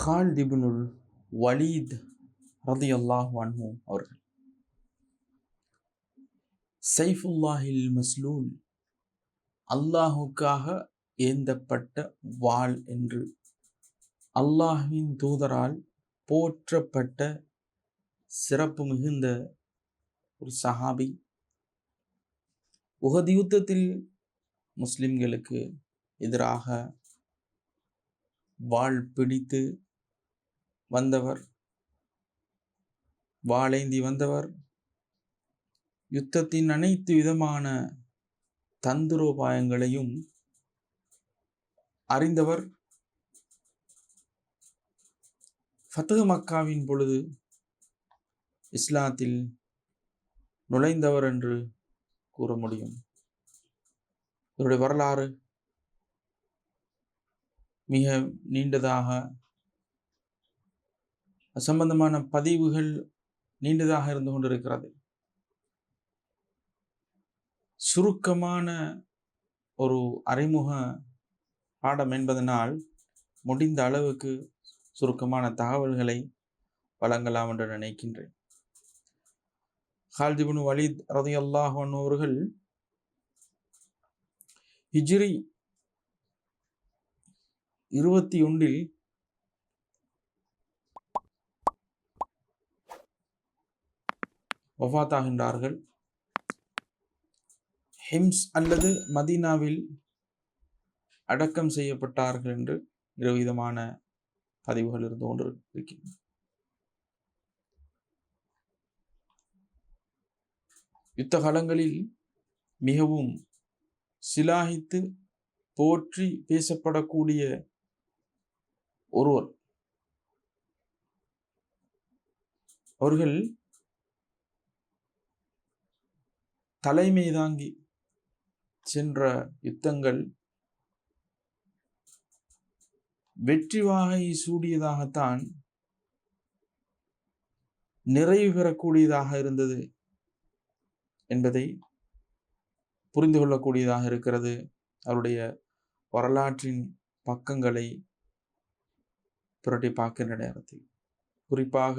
ஹால்திபுனுல் Walid ரதி அல்லாஹ் அன்ஹு அவர்கள் சைஃபுல்லாஹில் மஸ்லூல் அல்லாஹுக்காக ஏந்தப்பட்ட வாள் என்று. அல்லாஹின் தூதரால் போற்றப்பட்ட சிறப்பு மிகுந்த ஒரு சஹாபி. உகதி யுத்தத்தில் முஸ்லிம்களுக்கு எதிராக வாள் பிடித்து வந்தவர். வாளேந்தி வந்தவர். யுத்தத்தின் அனைத்து விதமான தந்திரோபாயங்களையும் அறிந்தவர். ஃபத்தகு மக்காவின் பொழுது இஸ்லாத்தில் நுழைந்தவர் என்று கூற முடியும் இவருடைய வரலாறு மிக நீண்டதாக சம்பந்தமான பதிவுகள் நீண்டதாக இருந்து கொண்டிருக்கிறது. சுருக்கமான ஒரு அறிமுக பாடம் என்பதனால் முடிந்த அளவுக்கு சுருக்கமான தகவல்களை வழங்கலாம் என்று நினைக்கின்றேன். ஹால்திபுன் வலித் ரதையல்லாஹன் அவர்கள் ஹிஜ்ரி இருபத்தி ஒன்றில் வஃத்தாகின்றார்கள். ஹிம்ஸ் அல்லது மதீனாவில் அடக்கம் செய்யப்பட்டார்கள் என்று இருவிதமான பதிவுகள் இருந்து கொண்டு இருக்கின்றன. யுத்த காலங்களில் மிகவும் சிலாகித்து போற்றி பேசப்படக்கூடிய ஒருவர். அவர்கள் தலைமை தாங்கி சென்ற யுத்தங்கள் வெற்றி வாகை சூடியதாகத்தான் நிறைவு பெறக்கூடியதாக இருந்தது என்பதை புரிந்து கொள்ளக்கூடியதாக இருக்கிறது. அவருடைய வரலாற்றின் பக்கங்களை புரட்டி பார்க்கின்ற நேரத்தில். குறிப்பாக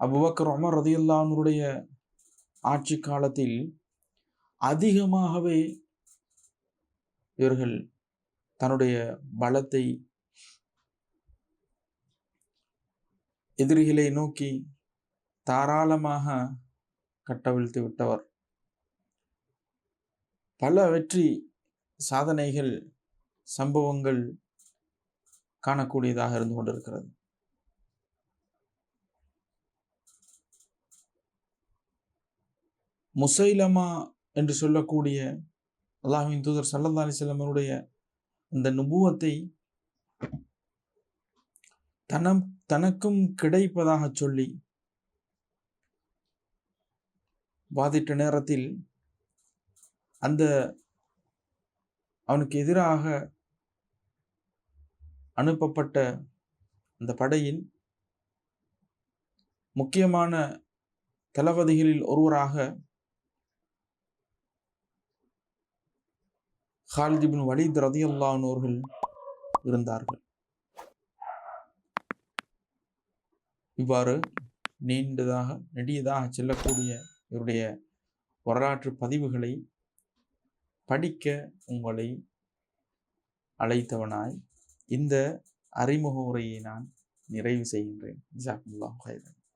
அபுபக்கர் அமர் ரதியுல்லானுடைய ஆட்சி காலத்தில் அதிகமாகவே இவர்கள் தன்னுடைய பலத்தை எதிரிகளை நோக்கி தாராளமாக கட்டவிழ்த்து விட்டவர். பல வெற்றி சாதனைகள் சம்பவங்கள் காணக்கூடியதாக இருந்து கொண்டிருக்கிறது. முசைலமா என்று சொல்லக்கூடிய அல்லாஹின் தூதர் சல்லா அலிசல்லமனுடைய அந்த நுபுவத்தை தனம் தனக்கும் கிடைப்பதாக சொல்லி வாதிட்ட நேரத்தில் அந்த அவனுக்கு எதிராக அனுப்பப்பட்ட அந்த படையின் முக்கியமான தளபதிகளில் ஒருவராக ஹாலிதிபின் வலித் ரதியுல்லானோர்கள் இருந்தார்கள். இவ்வாறு நீண்டதாக நெடியதாக செல்லக்கூடிய இவருடைய வரலாற்று பதிவுகளை படிக்க உங்களை அழைத்தவனாய் இந்த அறிமுக உரையை நான் நிறைவு செய்கின்றேன். ஜாக்குல்லா ஹைதன்